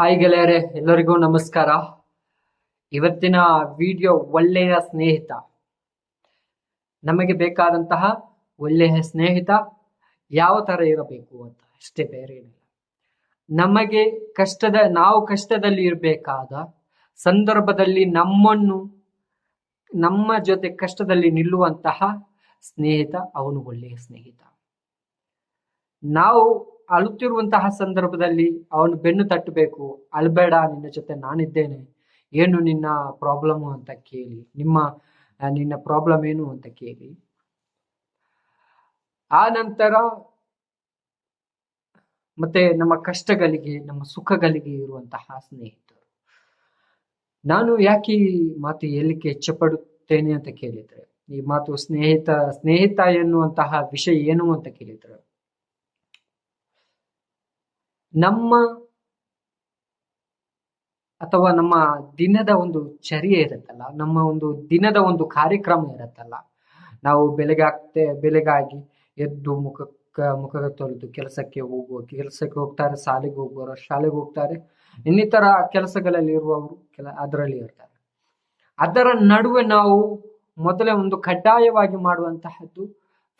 Hi ಗೆಳೆಯರೆ, ಎಲ್ಲರಿಗೂ ನಮಸ್ಕಾರ. ಇವತ್ತಿನ ವಿಡಿಯೋ ಒಳ್ಳೆಯ ಸ್ನೇಹಿತ. ನಮಗೆ ಬೇಕಾದಂತಹ ಒಳ್ಳೆಯ ಸ್ನೇಹಿತ ಯಾವ ಥರ ಇರಬೇಕು ಅಂತ, ಅಷ್ಟೇ ಬೇರೆ ಏನಿಲ್ಲ. ನಮಗೆ ಕಷ್ಟದ, ನಾವು ಕಷ್ಟದಲ್ಲಿ ಇರಬೇಕಾದ ಸಂದರ್ಭದಲ್ಲಿ ನಮ್ಮನ್ನು, ನಮ್ಮ ಜೊತೆ ಕಷ್ಟದಲ್ಲಿ ನಿಲ್ಲುವಂತಹ ಸ್ನೇಹಿತ ಅವನು ಒಳ್ಳೆಯ ಸ್ನೇಹಿತ. ನಾವು ಅಳುತ್ತಿರುವಂತಹ ಸಂದರ್ಭದಲ್ಲಿ ಅವನು ಬೆನ್ನು ತಟ್ಟಬೇಕು. ಅಲ್ಬೇಡ, ನಿನ್ನ ಜೊತೆ ನಾನಿದ್ದೇನೆ. ಏನು ನಿನ್ನ ಪ್ರಾಬ್ಲಮ್ ಅಂತ ಕೇಳಿ. ನಿಮ್ಮ ನಿನ್ನ ಪ್ರಾಬ್ಲಮ್ ಏನು ಅಂತ ಕೇಳಿ. ಆ ನಂತರ ಮತ್ತೆ ನಮ್ಮ ಕಷ್ಟಗಳಿಗೆ, ನಮ್ಮ ಸುಖಗಳಿಗೆ ಇರುವಂತಹ ಸ್ನೇಹಿತರು. ನಾನು ಯಾಕೆ ಈ ಮಾತು ಹೇಳಲಿಕ್ಕೆ ಇಚ್ಛಪಡುತ್ತೇನೆ ಅಂತ ಕೇಳಿದ್ರೆ, ಈ ಮಾತು ಸ್ನೇಹಿತ ಸ್ನೇಹಿತ ಎನ್ನುವಂತಹ ವಿಷಯ ಏನು ಅಂತ ಕೇಳಿದ್ರೆ ನಮ್ಮ ಅಥವಾ ನಮ್ಮ ದಿನದ ಒಂದು ಚರ್ಯೆ ಇರುತ್ತಲ್ಲ, ನಮ್ಮ ಒಂದು ದಿನದ ಒಂದು ಕಾರ್ಯಕ್ರಮ ಇರುತ್ತಲ್ಲ, ನಾವು ಬೆಳಗ್ಗೆ ಆಗ್ತೆ, ಬೆಳಗಾಗಿ ಎದ್ದು ಮುಖಕ್ಕೆ ಮುಖ ತೊಳೆದು ಕೆಲಸಕ್ಕೆ ಹೋಗುವ, ಕೆಲಸಕ್ಕೆ ಹೋಗ್ತಾರೆ, ಶಾಲೆಗೆ ಹೋಗುವವರು, ಶಾಲೆಗೆ ಹೋಗ್ತಾರೆ, ಇನ್ನಿತರ ಕೆಲಸಗಳಲ್ಲಿ ಇರುವವರು ಕೆಲ, ಅದರಲ್ಲಿ ಇರ್ತಾರೆ. ಅದರ ನಡುವೆ ನಾವು ಮೊದಲೇ ಒಂದು ಕಡ್ಡಾಯವಾಗಿ ಮಾಡುವಂತಹದ್ದು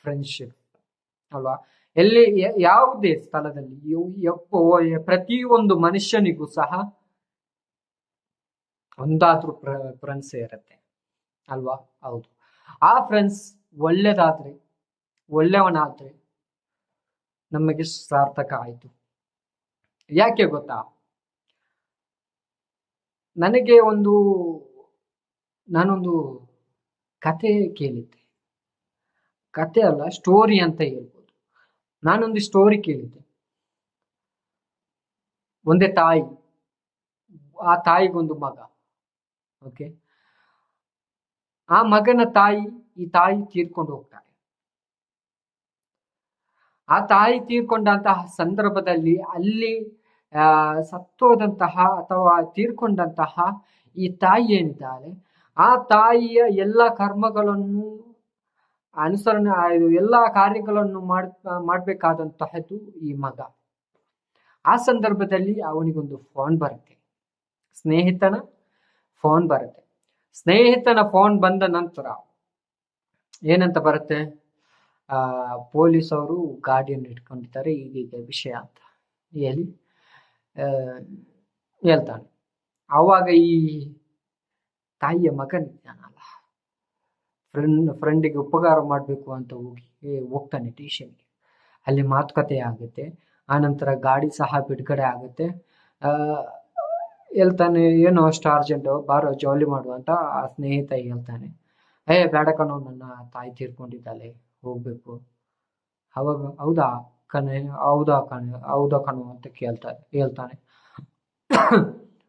ಫ್ರೆಂಡ್ಶಿಪ್ ಅಲ್ವಾ? ಎಲ್ಲಿ ಯಾವುದೇ ಸ್ಥಳದಲ್ಲಿ ಒಂದು ಮನುಷ್ಯನಿಗೂ ಸಹ ಒಂದಾದ್ರೂ ಫ್ರೆಂಡ್ಸ್ ಇರುತ್ತೆ. ಅಲ್ವಾ? ಹೌದು. ಆ ಫ್ರೆಂಡ್ಸ್ ಒಳ್ಳೇದಾದ್ರೆ ಒಳ್ಳೆಯವನಾದ್ರೆ ನಮಗೆ ಸಾರ್ಥಕ ಆಯ್ತು. ಯಾಕೆ ಗೊತ್ತಾ? ನನಗೆ ಒಂದು, ನಾನೊಂದು ಕತೆ ಕೇಳಿದ್ದೆ. ಕತೆ ಅಲ್ಲ, ಸ್ಟೋರಿ ಅಂತ ಹೇಳ್ಬೋದು. ನಾನೊಂದು ಸ್ಟೋರಿ ಕೇಳಿದ್ದೆ. ಒಂದೇ ತಾಯಿ, ಆ ತಾಯಿಗೊಂದು ಮಗ ಓಕೆ ಆ ಮಗನ ತಾಯಿ, ಈ ತಾಯಿ ತೀರ್ಕೊಂಡು ಹೋಗ್ತಾಳೆ ಆ ತಾಯಿ ತೀರ್ಕೊಂಡಂತಹ ಸಂದರ್ಭದಲ್ಲಿ ಅಲ್ಲಿ ಸತ್ತೋದಂತಹ ಅಥವಾ ತೀರ್ಕೊಂಡಂತಹ ಈ ತಾಯಿ ಏನಿದ್ದಾಳೆ? ಆ ತಾಯಿಯ ಎಲ್ಲ ಕರ್ಮಗಳನ್ನು ಅನುಸರಣೆ ಇದು ಎಲ್ಲ ಕಾರ್ಯಗಳನ್ನು ಮಾಡ್ ಮಾಡಬೇಕಾದಂತಹದ್ದು ಈ ಮಗ. ಆ ಸಂದರ್ಭದಲ್ಲಿ ಅವನಿಗೊಂದು ಫೋನ್ ಬರುತ್ತೆ. ಸ್ನೇಹಿತನ ಫೋನ್ ಬರುತ್ತೆ. ಸ್ನೇಹಿತನ ಫೋನ್ ಬಂದ ನಂತರ ಏನಂತ ಬರುತ್ತೆ? ಆ ಪೊಲೀಸ್ ಅವರು ಗಾಡಿಯನ್ನು ಇಟ್ಕೊಂಡಿದ್ದಾರೆ. ಈಗೀಗ ವಿಷಯ ಅಂತ ಹೇಳಿ ಹೇಳ್ತಾನೆ. ಆವಾಗ ಈ ತಾಯಿಯ ಮಗನಿದ್ದಾನಲ್ಲ. ಫ್ರೆಂಡ್ ಫ್ರೆಂಡಿಗೆ ಉಪಕಾರ ಮಾಡಬೇಕು ಅಂತ ಹೋಗಿ ಹೋಗ್ತಾನೆ ಸ್ಟೇಷನ್ಗೆ ಅಲ್ಲಿ ಮಾತುಕತೆ ಆಗುತ್ತೆ ಆನಂತರ ಗಾಡಿ ಸಹ ಬಿಡುಗಡೆ ಆಗುತ್ತೆ. ಹೇಳ್ತಾನೆ, ಏನೋ ಅಷ್ಟು ಅರ್ಜೆಂಟು ಬಾರೋ ಜಾಲಿ ಮಾಡು ಅಂತ ಆ ಸ್ನೇಹಿತ ಹೇಳ್ತಾನೆ. ಏ, ಬೇಡ ಕಣೋ, ನನ್ನ ತಾಯಿ ತೀರ್ಕೊಂಡಿದ್ದಾಳೆ, ಹೋಗ್ಬೇಕು. ಅವಾಗ, ಹೌದಾ ಕಣೆ ಹೌದಾ ಕಣೆ, ಹೌದಾ ಕಣೋ ಅಂತ ಕೇಳ್ತಾನೆ ಹೇಳ್ತಾನೆ.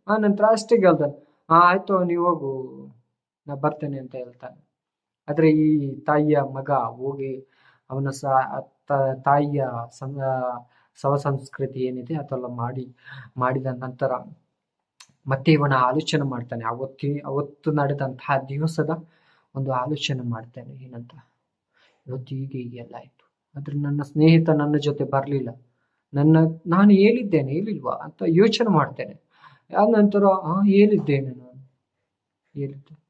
ಆನಂತರ ನಂತರ ಅಷ್ಟೇ ಕೇಳ್ತಾನೆ ಹಾ ಆಯಿತು, ನೀವು ಹೋಗು, ನಾ ಬರ್ತೇನೆ ಅಂತ ಹೇಳ್ತಾನೆ. ಆದ್ರೆ ಈ ತಾಯಿಯ ಮಗ ಹೋಗಿ ಅವನ ಸ ತಾಯಿಯ ಸಂ ಸವ ಸಂಸ್ಕೃತಿ ಏನಿದೆ ಅದೆಲ್ಲ ಮಾಡಿ, ಮಾಡಿದ ನಂತರ ಮತ್ತೆ ಇವನ ಆಲೋಚನೆ ಮಾಡ್ತಾನೆ. ಅವತ್ತಿ, ಅವತ್ತು ನಡೆದಂತಹ ದಿವಸದ ಒಂದು ಆಲೋಚನೆ ಮಾಡ್ತಾನೆ. ಏನಂತ? ಇವತ್ತು ಹೀಗೆ ಹೀಗೆಲ್ಲ ಆಯ್ತು. ಆದ್ರೆ ನನ್ನ ಸ್ನೇಹಿತ ನನ್ನ ಜೊತೆ ಬರಲಿಲ್ಲ. ನನ್ನ, ನಾನು ಹೇಳಿದ್ದೇನೆ, ಹೇಳಿಲ್ವಾ? ಅಂತ ಯೋಚನೆ ಮಾಡ್ತೇನೆ. ಆ ನಂತರ ಹೇಳಿದ್ದೇನೆ ನಾನು. ಹೇಳಿದ್ದೆ.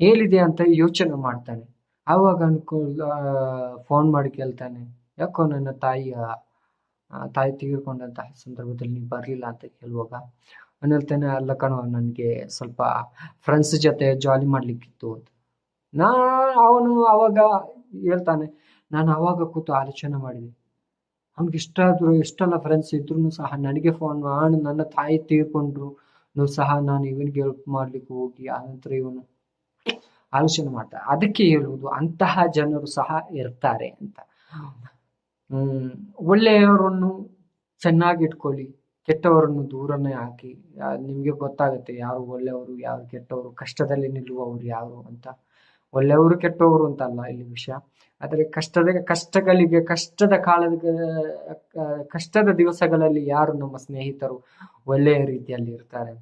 ಹೇಳಿದೆ ಅಂತ ಯೋಚನೆ ಮಾಡ್ತಾನೆ. ಆವಾಗ ಅನ್ಕೊ ಫೋನ್ ಮಾಡಿ ಕೇಳ್ತಾನೆ, ಯಾಕೋ ನನ್ನ ತಾಯಿಯ ತಾಯಿ ತೀರ್ಕೊಂಡಂತಹ ಸಂದರ್ಭದಲ್ಲಿ ನೀವು ಬರಲಿಲ್ಲ ಅಂತ ಕೇಳುವಾಗ, ಅವನು ಹೇಳ್ತಾನೆ, ಅಲ್ಲ ಕಣೋ, ನನಗೆ ಸ್ವಲ್ಪ ಫ್ರೆಂಡ್ಸ್ ಜೊತೆ ಜಾಲಿ ಮಾಡಲಿಕ್ಕಿತ್ತು ಅಂತ. ನಾ ಅವನು ಅವಾಗ ಹೇಳ್ತಾನೆ, ನಾನು ಅವಾಗ ಕೂತು ಆಲೋಚನೆ ಮಾಡಿದೆ. ಅವ್ನಿಗೆ ಆದರೂ, ಎಷ್ಟೆಲ್ಲ ಫ್ರೆಂಡ್ಸ್ ಇದ್ರು ಸಹ ನನಗೆ ಫೋನ್ ಮಾಡಿ, ನನ್ನ ತಾಯಿ ತೀರ್ಕೊಂಡ್ರು ಸಹ ನಾನು ಇವನಿಗೆ ಹೆಲ್ಪ್ ಮಾಡ್ಲಿಕ್ಕೆ ಹೋಗಿ ಆನಂತರ ಇವನು ಆಲೋಚನೆ ಮಾಡ್ತಾರೆ. ಅದಕ್ಕೆ ಹೇಳುವುದು ಅಂತಹ ಜನರು ಸಹ ಇರ್ತಾರೆ ಅಂತ. ಹ್ಮ್ ಒಳ್ಳೆಯವರನ್ನು ಚೆನ್ನಾಗಿ ಇಟ್ಕೊಳ್ಳಿ ಕೆಟ್ಟವರನ್ನು ದೂರನೇ ಹಾಕಿ ನಿಮ್ಗೆ ಗೊತ್ತಾಗುತ್ತೆ ಯಾರು ಒಳ್ಳೆಯವರು ಯಾರು ಕೆಟ್ಟವರು ಕಷ್ಟದಲ್ಲಿ ನಿಲ್ಲುವವರು ಯಾರು ಅಂತ. ಒಳ್ಳೆಯವರು ಕೆಟ್ಟವರು ಅಂತ ಅಲ್ಲ ಇಲ್ಲಿ ವಿಷಯ. ಆದರೆ ಕಷ್ಟದ ಕಷ್ಟಗಳಿಗೆ ಕಷ್ಟದ ಕಾಲದ ಕಷ್ಟದ ದಿವಸಗಳಲ್ಲಿ ಯಾರು ನಮ್ಮ ಸ್ನೇಹಿತರು ಒಳ್ಳೆಯ ರೀತಿಯಲ್ಲಿ ಇರ್ತಾರೆ?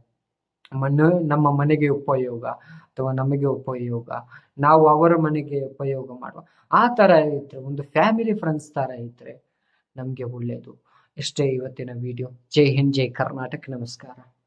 ಮನ, ನಮ್ಮ ಮನೆಗೆ ಉಪಯೋಗ ಅಥವಾ ನಮಗೆ ಉಪಯೋಗ, ನಾವು ಅವರ ಮನೆಗೆ ಉಪಯೋಗ ಮಾಡುವ. ಆ ತರ ಇದ್ರೆ, ಒಂದು ಫ್ಯಾಮಿಲಿ ಫ್ರೆಂಡ್ಸ್ ತರ ಇದ್ರೆ ನಮ್ಗೆ ಒಳ್ಳೇದು. ಇಷ್ಟೇ ಇವತ್ತಿನ ವಿಡಿಯೋ ಜೈ ಹಿಂದ್, ಜೈ ಕರ್ನಾಟಕ. ನಮಸ್ಕಾರ.